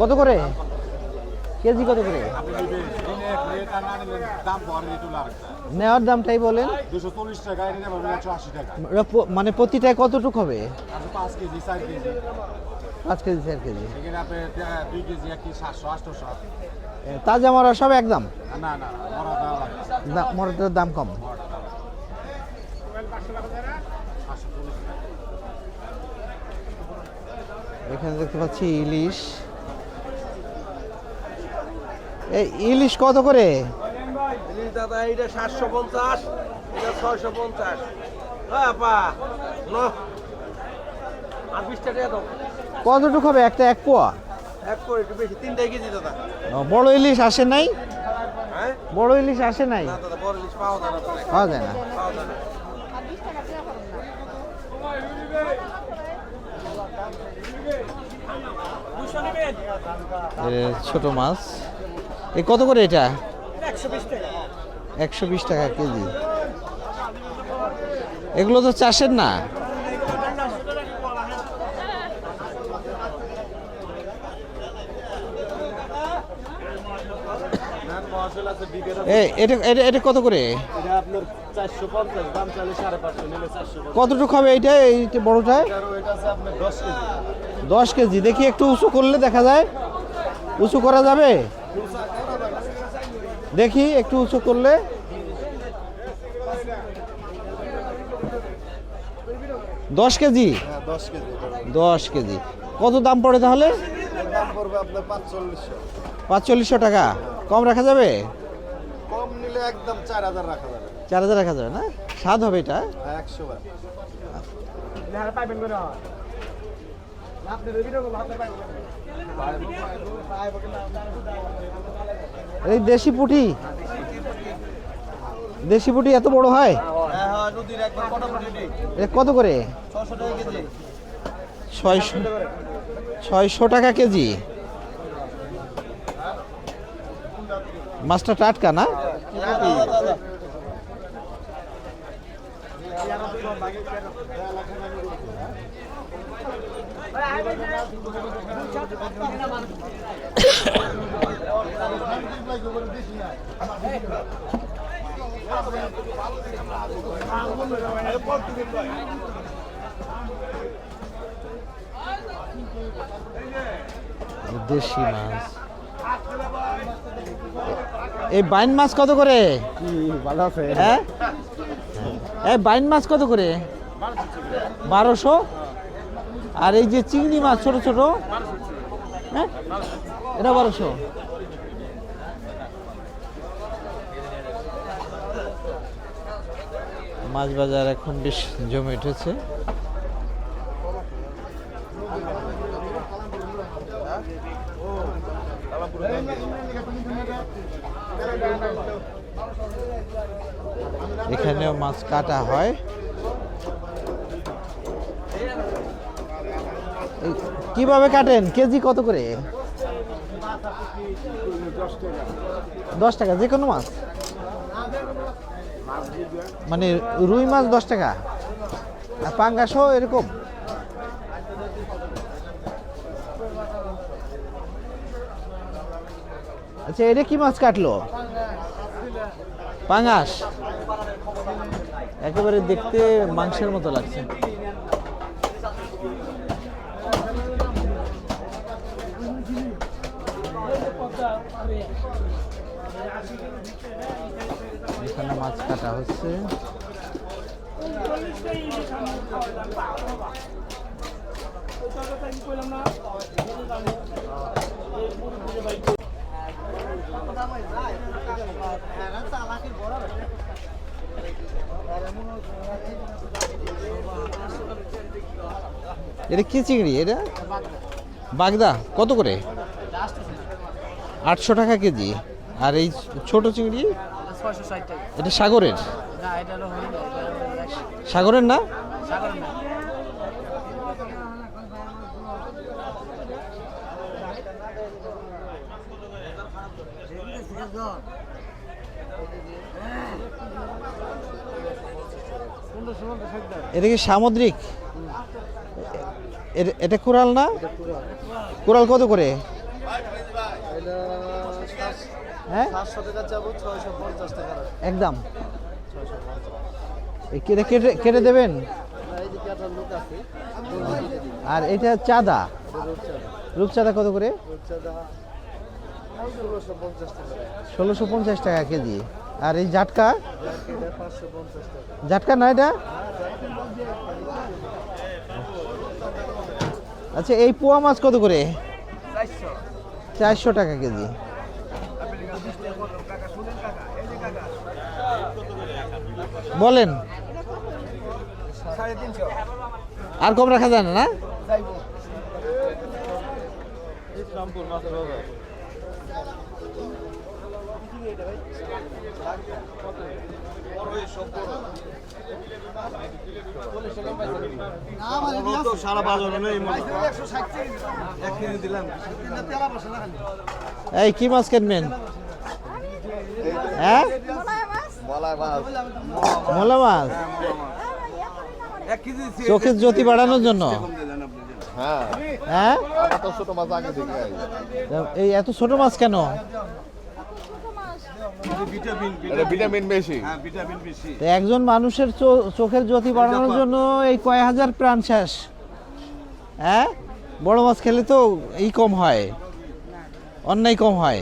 কত করে? কেজি কত করে? নেওয়ার দামটাই বলেন। মানে প্রতিটায় কতটুক হবে? পাঁচ কেজি, চার কেজি। তাজা মরা সব একদম? মরাটার দাম কম। এখানে দেখতে পাচ্ছি ইলিশ। ইলিশ কত করে? ইলিশ দাদা এইটা সাতশো পঞ্চাশ এটা ছয়শো পঞ্চাশ। হ্যাঁ আপা ন। আর বিশটা টাকা দাও। কতটুক হবে? একটা এক পোয়া? এক করে একটু বেশি তিনটাই কেজি দাদা। বড় ইলিশ আসে নাই। হ্যাঁ? বড় ইলিশ আসে নাই। দাদা বড় ইলিশ পাওয়া যায় না ছোট মাছ। এ কত করে এটা? একশো বিশ টাকা। কেজি। এগুলো তো চাষের না? এ, এটা এটা এটা কত করে? কতটুকু হবে এইটা দশ কেজি। দশ কেজি। দেখি একটু উঁচু করলে দেখা যায়। উঁচু করা যাবে? দেখি একটু উঁচু করলে। দশ কেজি? হ্যাঁ দশ কেজি। দশ কেজি। কত দাম পড়ে তাহলে? পাঁচচল্লিশশো। টাকা। কম রাখা যাবে? কম নিলে একদম চার হাজার রাখা যাবে। চার হাজার রাখা যাবে না? স্বাদ হবে এটা? হ্যাঁ একশো বার। এই দেশি পুঁটি দেশি পুঁটি এত বড় হয় হ্যাঁ হ্যাঁ কত করে ছয়শো ছয়শো টাকা কেজি মাছটা টাটকা না দেশি মাছ। এই বাইন মাছ কত করে? হ্যাঁ? এই বাইন মাছ কত করে? বারোশো? আর এই যে চিংড়ি মাছ ছোট ছোট? হ্যাঁ? এটা বারোশো। মাছ বাজার এখন বেশ জমে উঠেছে। এখানেও মাছ কাটা হয়। কীভাবে কাটেন? কেজি কত করে? দশ টাকা, যে কোনো মাছ? মানে রুই মাছ দশ টাকা। আর পাঙ্গাসও এরকম। আচ্ছা এটা কি মাছ কাটলো? পাঙ্গাস। একেবারে দেখতে মাংসের মতো লাগছে। এখানে মাছ কাটা হচ্ছে। এটা কি চিংড়ি? এটা? বাগদা। কত করে? আটশো টাকা কেজি। আর এই ছোট চিংড়ি? এটা সাগরের? সাগরের না? এটা কি সামুদ্রিক? এটা কোরাল না? কোরাল কত করে? হ্যাঁ? সাতশো টাকা যাব ছয়শো পঞ্চাশ টাকা একদম। কেটে কেটে কেটে দেবেন? আর এটা চাঁদা? রূপচাঁদা। কত করে? ষোলোশো পঞ্চাশ টাকা। কেজি। আর এই জাটকা? জাটকা না এটা? আচ্ছা এই পোয়া মাছ কত করে? চারশো টাকা কেজি। বলেন। আর কম রাখা যায় না না? এই কি মাছ কিনবেন? হ্যাঁ? মোলা মাছ? চোখের জ্যোতি বাড়ানোর জন্য? হ্যাঁ। ছোট মাছ আগে থেকে এই এত ছোট মাছ কেন? ভিটামিন বেশি। হ্যাঁ ভিটামিন বেশি। তো একজন মানুষের চো- চোখের জ্যোতি বাড়ানোর জন্য এই কয় হাজার প্রাণ শেষ। হ্যাঁ? বড় মাছ খেলে তো এই কম হয়। অন্যায় কম হয়।